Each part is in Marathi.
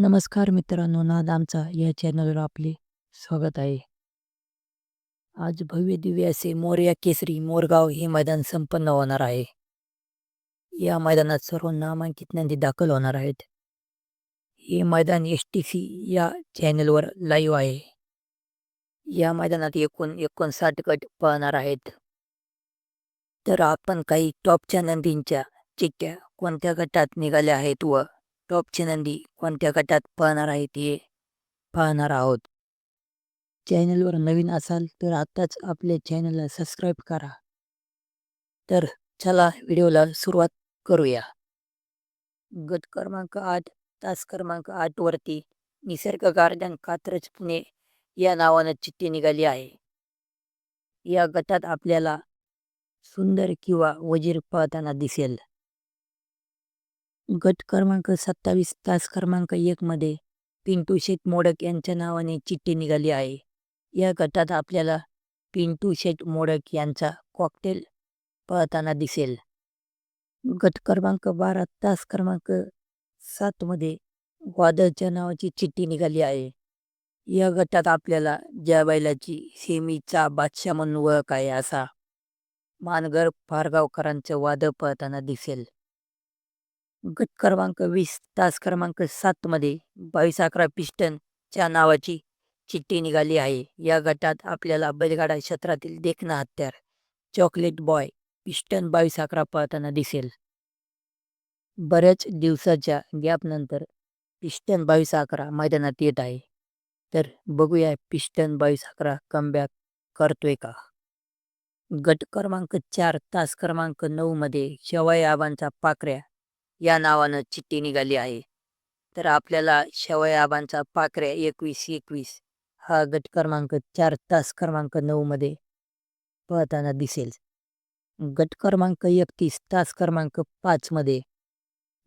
नमस्कार मित्रांनो नाद आमचा या चॅनलवर आपले स्वागत आहे. आज भव्य दिव्य असे मोरया केसरी मोरगाव हे मैदान संपन्न होणार आहे. या मैदानात सर्व नामांकित नंदी दाखल होणार आहेत. हे मैदान एस टी सी या चॅनलवर लाईव्ह आहे. या मैदानात एकूण एकोणसाठ गट पाहणार आहेत. तर आपण काही टॉपच्या नंदींच्या चिठ्ठ्या कोणत्या गटात निघाल्या आहेत व टॉपची नंदी कोणत्या गटात पाहणार आहे ते पाहणार आहोत. चॅनलवर नवीन असाल तर आत्ताच आपल्या चॅनलला सबस्क्राईब करा. तर चला व्हिडिओला सुरुवात करूया. गट क्रमांक आठ तास क्रमांक आठवरती निसर्ग गार्डन कात्रज पुणे या नावानं चिठ्ठी निघाली आहे. या गटात आपल्याला सुंदर किंवा वजीर पाहताना दिसेल. गट क्रमांक सत्तावीस तास क्रमांक एकमध्ये पिंटू शेठ मोडक यांच्या नावाने चिठ्ठी निघाली आहे. या गटात आपल्याला पिंटू शेठ मोडक यांचा कॉकटेल पळताना दिसेल. गट क्रमांक बारा तास क्रमांक सातमध्ये वादळच्या नावाची चिठ्ठी निघाली आहे. या गटात आपल्याला ज्या बैलाची सेमीचा बादशाह म्हणून ओळख आहे असा मानगर फारगावकरांचं वादळ पळताना दिसेल. गट क्रमांक वीस तास क्रमांक सातमध्ये बावीस अकरा पिस्टनच्या नावाची चिठ्ठी निघाली आहे. या गटात आपल्याला बैलगाडा क्षेत्रातील देखणं हत्यार चॉकलेट बॉय पिस्टन बावीस अकरा पळताना दिसेल. बऱ्याच दिवसाच्या गॅपनंतर पिस्टन बावीस अकरा मैदानात येत आहे. तर बघूया पिस्टन बावीस अकरा कमबॅक करतोय का? गट क्रमांक चार तास क्रमांक नऊमध्ये शवाई आबांचा पाकऱ्या या नावानं चिठ्ठी निघाली आहे. तर आपल्याला शेवय आबांचा पाकऱ्या एकवीस एकवीस हा गट क्रमांक चार तास क्रमांक नऊमध्ये पाहताना दिसेल. गट क्रमांक एकतीस तास क्रमांक पाचमध्ये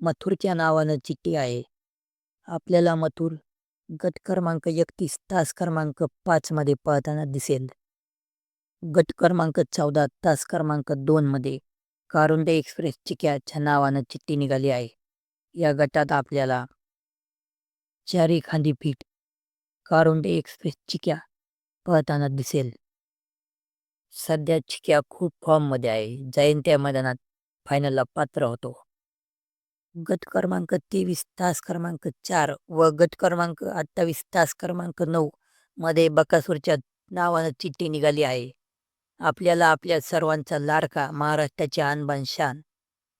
मथुरच्या नावानं चिठ्ठी आहे. आपल्याला मथुर गट क्रमांक एकतीस तास क्रमांक पाचमध्ये पाहताना दिसेल. गट क्रमांक चौदा तास क्रमांक दोनमध्ये कारुंडे एक्सप्रेस चिक्याच्या नावानं चिठ्ठी निघाली आहे. या गटात आपल्याला चारी एखादी फीट कारुंडे एक्सप्रेस चिक्या पाहताना दिसेल. सध्या चिक्या खूप फॉर्ममध्ये आहे. जयंत्या त्या मैदानात फायनलला पात्र होतो. गट क्रमांक तेवीस तास क्रमांक चार व गट क्रमांक अठ्ठावीस तास क्रमांक नऊ मध्ये बकासूरच्या नावानं चिठ्ठी निघाली आहे. आपल्याला आपल्या सर्वांचा लाडका महाराष्ट्राची आणबान शान.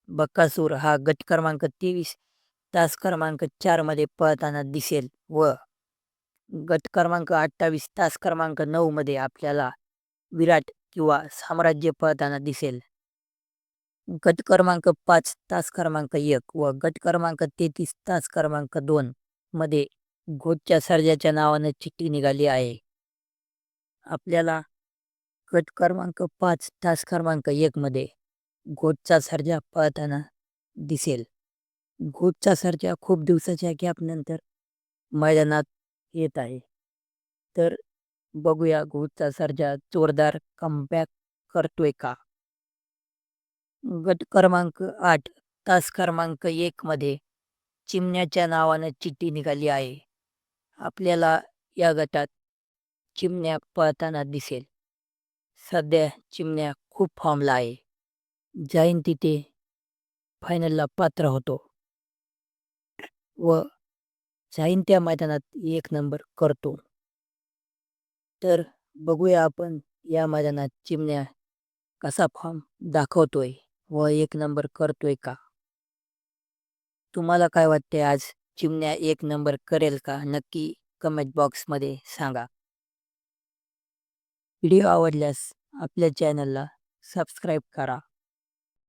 बक्कासूर हा गट क्रमांक तेवीस तास क्रमांक चारमध्ये पळताना दिसेल व गट क्रमांक अठ्ठावीस तास क्रमांक नऊमध्ये आपल्याला विराट किंवा साम्राज्य पळताना दिसेल. गट क्रमांक पाच तास क्रमांक एक व गट क्रमांक तेहतीस तास क्रमांक दोन मध्ये घोटच्या सर्जाच्या नावानं चिठ्ठी निघाली आहे. आपल्याला गट क्रमांक पाच तास क्रमांक एकमध्ये घोटचा सर्जा पळताना दिसेल. घोटचा सर्जा खूप दिवसाच्या गॅपनंतर मैदानात येत आहे. तर बघूया घोटचा सर्जा जोरदार कमबॅक करतोय का? गट क्रमांक आठ तास क्रमांक एकमध्ये चिमण्याच्या नावानं चिठ्ठी निघाली आहे. आपल्याला या गटात चिमण्या पळताना दिसेल. सध्या चिमण्या खूप फॉर्मला आहे. जाईन तिथे फायनलला पात्र होतो. व जाईन त्या मैदानात एक नंबर करतो. तर बघूया आपण या मैदानात चिमण्या कसा फॉर्म दाखवतोय व एक नंबर करतोय का? तुम्हाला काय वाटते आज चिमण्या एक नंबर करेल का? नक्की कमेंट बॉक्समध्ये सांगा. व्हिडिओ आवडल्यास आपल्या चॅनलला सबस्क्राईब करा.